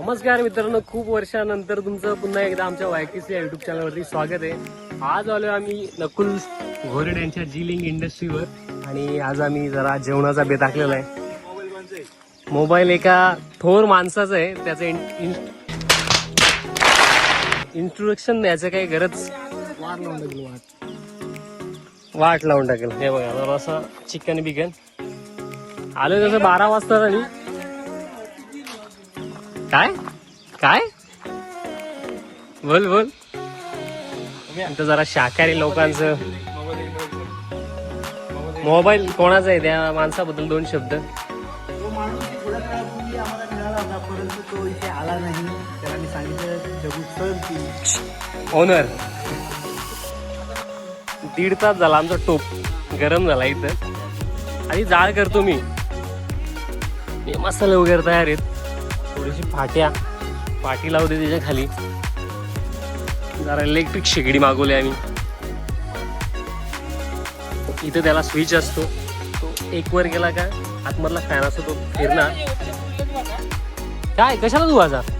नमस्कार मित्रांनो खूप वर्षानंतर तुमचं पुन्हा एकदा आमच्या वायकीसी या युट्यूब चॅनलवरती स्वागत आहे. आज आलो आम्ही नकुल घोरडे यांच्या जिलिंग इंडस्ट्रीवर आणि आज आम्ही जरा जेवणाचा बेत आखलेला आहे. मोबाईल एका थोर माणसाचा आहे त्याचं इंट्रोडक्शन द्यायचं काही गरज? वाट लावून टाकेल. वाट वाट लावून टाकेल हे बघा जरा असं चिकन बिकन. आलो तसं बारा वाजता आणि काय? काय? बोल बोल. इथं जरा शाकाहारी लोकांचं मोबाईल कोणाचा आहे? त्या माणसाबद्दल दोन शब्द. तो माणूस थोड्या काळापूर्वी आम्हाला मिळाला होता परंतु तो इथे आला नाही. त्याला मी सांगितलं जगू सर की ओनर दीड तास झाला आमचा टोप गरम झाला इथं. आणि जाळ करतो मी. हे मसाले वगैरे तयार आहेत. थोडीशी फाट्या पाटी लावते त्याच्याखाली. जरा इलेक्ट्रिक शेगडी मागवली आम्ही. इथं त्याला स्विच असतो. तो एक वर गेला का आतमधला फॅन असतो तो फिरणार काय कशाला तू वाजा काय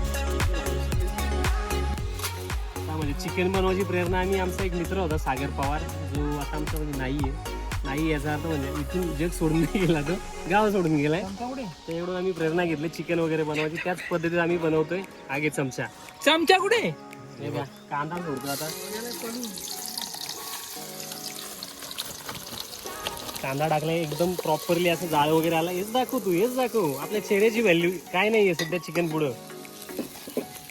म्हणजे चिकन बनवायची प्रेरणा आम्ही आमचा एक मित्र होता सागर पवार जो आता आमचा म्हणजे नाही आहे नाही याचा अर्थ म्हणजे इथून जग सोडून नाही गेला तो गाव सोडून गेलाय. तर एवढं आम्ही प्रेरणा घेतली. चिकन वगैरे बनवायची. त्याच पद्धतीत आम्ही बनवतोय आगे चमचा. चमचा कुठे? हे बघ, कांदा सोडतो आता. कांदा टाकला एकदम प्रॉपरली असं जाळ वगैरे आला. हेच दाखव तू हेच दाखव. आपल्या चेहऱ्याची व्हॅल्यू काय नाहीये सध्या चिकन पुढं.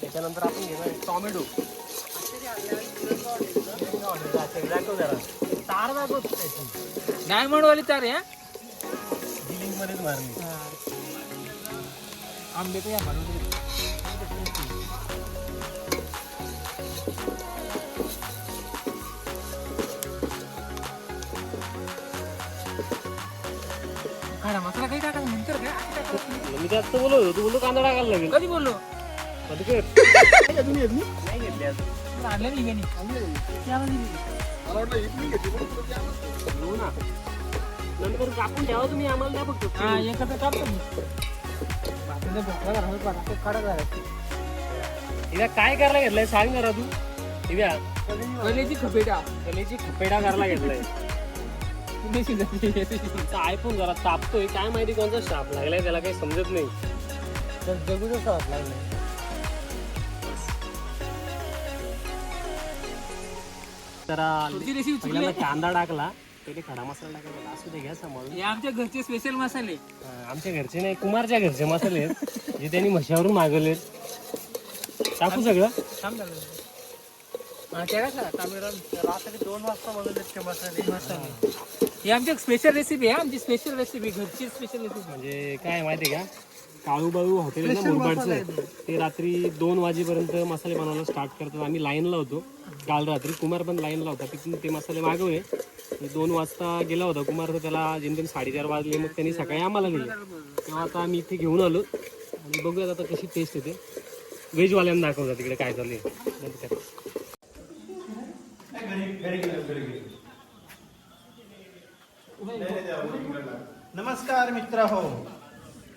त्याच्यानंतर आपण घेणार टॉमॅटो. तार दाखव तू त्याची नाही म्हणवाली तर या जी मध्येच मारली. आंबे तर या म्हणून खाडा मसाला काही टाका नंतर काय आधी टाकायचं. मी बोलत होतो तू बोलतो कांदा टाकायला लागेल. कधी बोललो? कधी कर नाही घेतली आज. आणलं नाही गणी हो ना नंतर कापून ठेवा तुम्ही आम्हाला द्या फक्त हा एकत्र मी बाकीचं ते काय करायला घेतलंय सांग जरा तू. इव्या कलेची खपेटा. कलेची खपेडा करायला घेतलाय. पुणे शिजायची. जरा तापतोय. काय माहिती कोणता शाप लागलाय त्याला काही समजत नाही. तर जगू जसं वाटलं नाही. तर तुझी रेसिपी चुकली पहिल्यांदा. कांदा टाकला पहिले खडा मसाला टाकायचा असू दे घ्या सांभाळून हे आमच्या घरचे स्पेशल मसाले. आमच्या घरचे नाही कुमारच्या घरचे मसाले आहेत जे त्यांनी म्हशावरून मागवले टाकू सगळं? थांब जरा. हा, त्या कशा? तामिळराम रात्री दोन वाजता बनवले ते मसाले. मसाले ही आमची स्पेशल रेसिपी आहे आमची स्पेशल रेसिपी घरची स्पेशल रेसिपी म्हणजे काय माहिती आहे का? काळू बाळू हॉटेल आहे. ना मुरबाडचं ते रात्री दोन वाजेपर्यंत मसाले बनवायला स्टार्ट करतात. आम्ही लाईनला होतो. काल रात्री कुमार पण लाईनला होता. तिथून ते मसाले मागवले. आणि दोन वाजता गेला होता. कुमार तर त्याला जेमतेम साडेचार वाजले. मग त्यांनी सकाळी आम्हाला दिले तेव्हा आता आम्ही इथे घेऊन आलो. आणि बघूयात आता कशी टेस्ट येते. व्हेजवाल्यांना दाखवतात तिकडे काय चालू आहे नमस्कार मित्र हो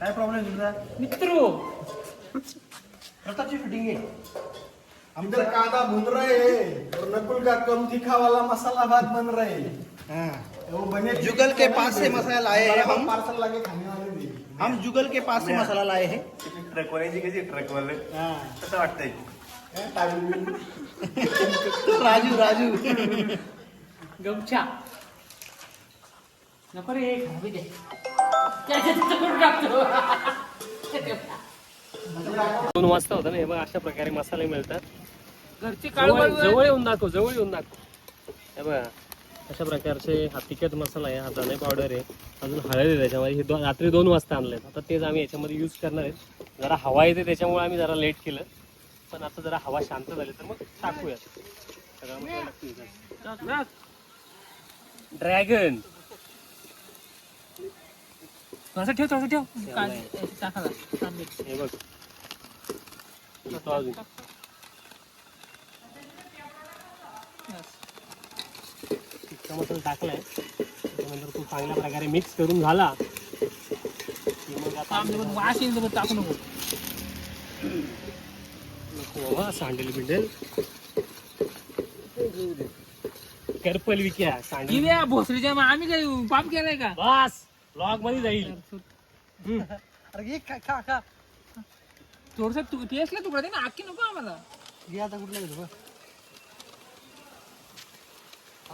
काय प्रॉब्लेम तुमचा मित्रो! प्रतापची फिटिंग आहे. इधर कांदा भून रहे हैं और नकुल का कम तीखा वाला मसाला भात बन रहे। हैं। वो बने जुगल के पास से मसाला लाए हैं हम। पार्सल लाके खाने वाले भी। हम जुगल के पास से मसाला लाए हैं। ट्रकवाल्याची कशी ट्रकवाले हाँ. कसं वाटतंय राजू राजू। गमछा नको रे खावी दे। दोन वाजता होता ना हे बघ अशा प्रकारे मसाले मिळतात. घरची काळू जवळ जवळ येऊन दाखव जवळ येऊन दाखव. हे बघा अशा प्रकारचे हा तिखट मसाला आहे हा धने पावडर आहे. अजून हळद आहे त्याच्यामध्ये. हे दो- रात्री दोन वाजता आणले आता तेच आम्ही याच्यामध्ये यूज करणार आहेत जरा हवा येते त्याच्यामुळे आम्ही जरा लेट केलं. पण आता जरा हवा शांत झाली तर मग टाकूया सगळा. ड्रॅगन थोडंसं ठेव थोडंसं ठेव. कांदे टाकायला. कांदे. हे बघ. तो अजून. तिखटा मसाला टाकलाय. त्याच्यानंतर तो चांगल्या प्रकारे मिक्स करून झाला. की मग आता वास येईल तर टाकू नको. नको बाबा सांडेल बिंडेल. करपल विक्या सांडेल भोसरीच्या मग आम्ही काही पाप केलाय का? बस. ब्लॉगमध्ये जाईल. अरे घे खा खा खा. थोडस तू टेस्टला तुकडा दे ना आखी नको आम्हाला. घे आता कुठला घेतो बघ.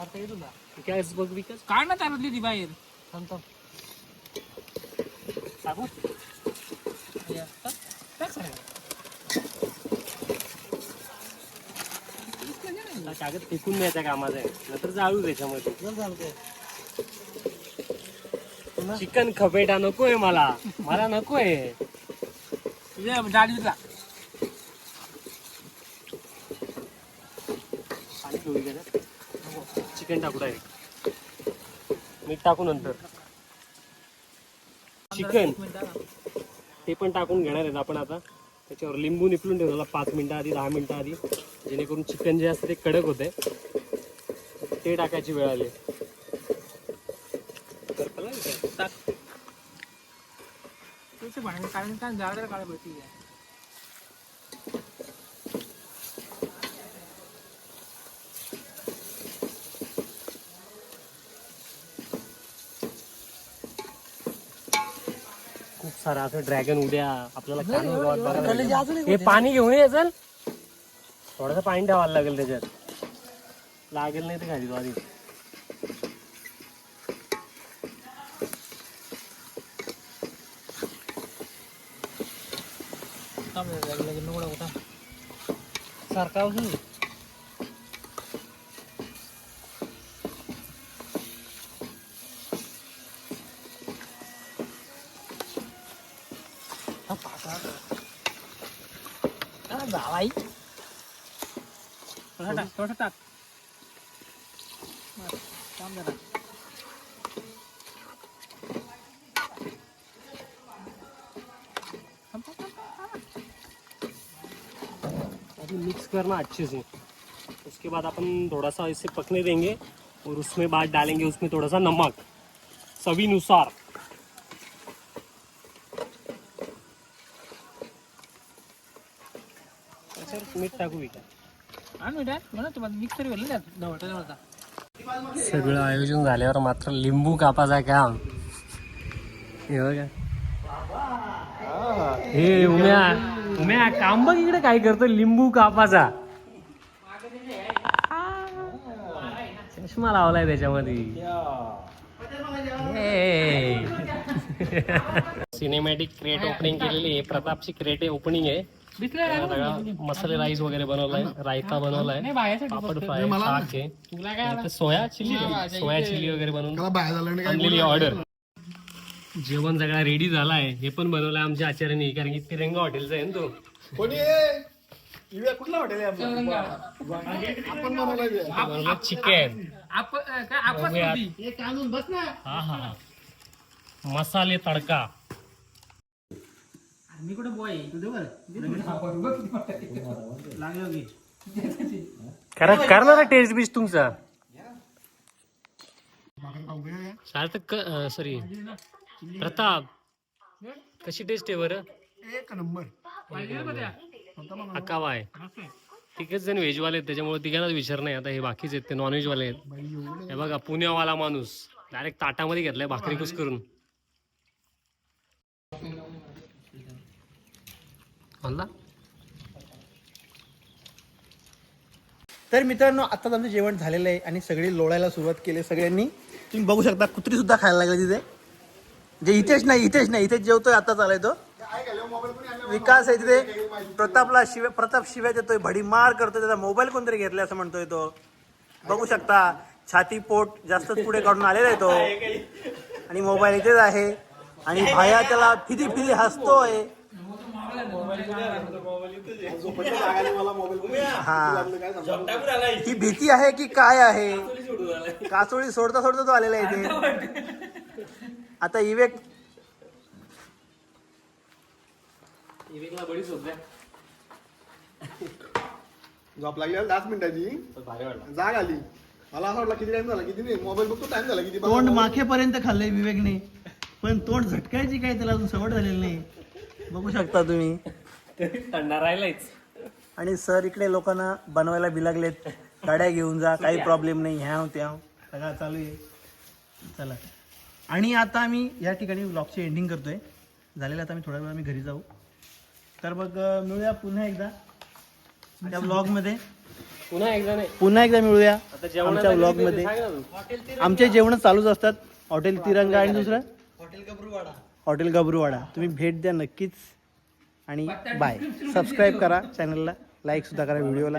अर्थ येतो ना. काय बघ विकास काढ ना तारातली ती बाहेर. थांब थांब. सांगू या, टाक, टाक. आता कागद फेकून द्यायच्या कामाचा आहे नंतर जाळू त्याच्यामध्ये. चल चिकन खपेटा नकोय मला. मला नकोय. तुझ्या डाळीला पाणी पिऊ का त्यात? चिकन टाकू डायरेक्ट मीठ टाकू नंतर. चिकन ते पण टाकून घेणार आहेत आपण आता. त्याच्यावर लिंबू निपलून ठेवलेला पाच मिनिटं आधी दहा मिनिटं आधी. जेणेकरून चिकन जे असतं ते कडक होते. ते टाकायची वेळ आली तर कळलं का काय? टाक त्याचं भांडण काढून काय जाळायला काढा पडते खूप सारा असं ड्रॅगन उद्या आपल्याला खाणं गावात बघायला कलेजी भेटेल. अजून एक हे। पाणी घेऊन ये चल थोडस पाणी ठेवायला लागेल त्याच्यात लागेल नाही ते खाली तो आधी सारखा असून जावाई थोडा टाक थोडा टाक बस, थांब जरा. थांब, करना अच्छे से। उसके बाद अपन थोड़ा सा इसे पकने देंगे और उसमें बाद डालेंगे उसमें थोड़ा सा नमक सभी अनुसार। मीठ टाकू सगळं आयोजन झाल्यावर मात्र लिंबू कापाचा काम. हे बघा. हे उम्या. उम्या काम बघ इकडे काय करतो लिंबू कापाचा. चष्मा लावलाय त्याच्यामध्ये. सिनेमॅटिक क्रिएट ओपनिंग केलेली आहे. प्रतापची क्रिएट ओपनिंग आहे. सगळा मसाले राईस वगैरे बनवलाय रायता बनवलाय. Papad fry soya chilli. Soya chilli वगैरे बनवून आणलेली ऑर्डर जेवण सगळा रेडी झालाय. हे पण बनवलंय आमच्या आचार्याने कारण की तिरंगा हॉटेलचा आहे ना तो. कोणी आहे? इव्या कुठला हॉटेल आहे आपलं? आपण बनवलाय ते. चिकन आप काय आपस बघूयात. होती. एक आणून बस ना. हा हा मसाले तडका. मी कुठे बॉय तुझं बरं. लागलं की. करा करणार टेस्ट बीस तुमचा? सार्थक सॉरी प्रताप कशी टेस्ट आहे बरं? एक नंबर. अकावा आहे तिघच जण व्हेजवाले आहेत त्याच्यामुळे तिघांनाच विचार नाही. आता हे बाकीचे आहेत ते नॉनव्हेजवाले आहेत. हे बघा पुण्यावाला माणूस. डायरेक्ट ताटामध्ये घेतलाय भाकरी कुस करून. तर मित्रांनो आताच आमचं जेवण झालेलं आहे आणि सगळी लोळायला सुरुवात केली सगळ्यांनी. तुम्ही बघू शकता कुत्री सुद्धा खायला लागले तिथे. जे इथेच नाही इथेच नाही इथेच जेवतोय आता चालाय तो. विकास आहे तिथे. प्रतापला शिव्या प्रताप शिव्या देतोय भडी मार करतोय त्याचा मोबाईल कोणतरी घेतलाय असं म्हणतोय तो. बघू शकता छाती पोट जास्तच पुढे काढून आलेला आहे तो. आणि मोबाईल इथेच आहे. आणि भाया त्याला फिदी फिदी हसतोय. हा. ही भीती आहे की काय आहे? कासोळी सोडता सोडता तो आलेला आहे इथे. आता इवेक विवेकला बडीच होत्या झोप लागली दहाच मिनिटाची भारी वाटला. जाग आली. मला असं वाटलं किती टाइम झाला किती नाही मोबाईल बघतो टाइम झाला किती? तोंड माखेपर्यंत खाल्लंय विवेकने. पण तोंड झटकायची काय त्याला अजून सवड झालेली नाही. बघू शकता तुम्ही. थंडा राहिलाच आणि सर इकडे लोकांना बनवायला बिलागलेत गाड्या घेऊन जा काही प्रॉब्लेम नाही ह्या त्या सगळं चालू आहे. चला. आणि आता आम्ही या ठिकाणी ब्लॉगची एंडिंग करतोय. झालेलं आता आम्ही थोड्या वेळ आम्ही घरी जाऊ. तर मग अं, मिळूया पुन्हा एकदा त्या ब्लॉगमध्ये पुन्हा एकदा नाही. पुन्हा एकदा मिळूया आता जेवणाचं आमच्या ब्लॉगमध्ये सांग ना. तू. आमचे जेवण चालूच असतात. हॉटेल तिरंगा आणि दुसरं? हॉटेल गबरूवाडा. तुम्ही भेट द्या नक्कीच. आणि बाय सबस्क्राईब करा चॅनलला लाईक सुद्धा करा व्हिडिओला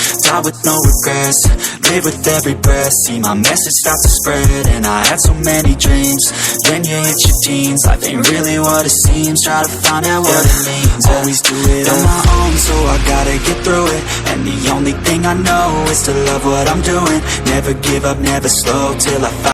die with no regrets. Live with every breath, see my message start to spread. And I had so many dreams. Then you hit your teens, life ain't really what it seems. Try to find out what it means. Always do it on my own, so I gotta get through it. And the only thing I know is to love what I'm doing. Never give up, never slow till I find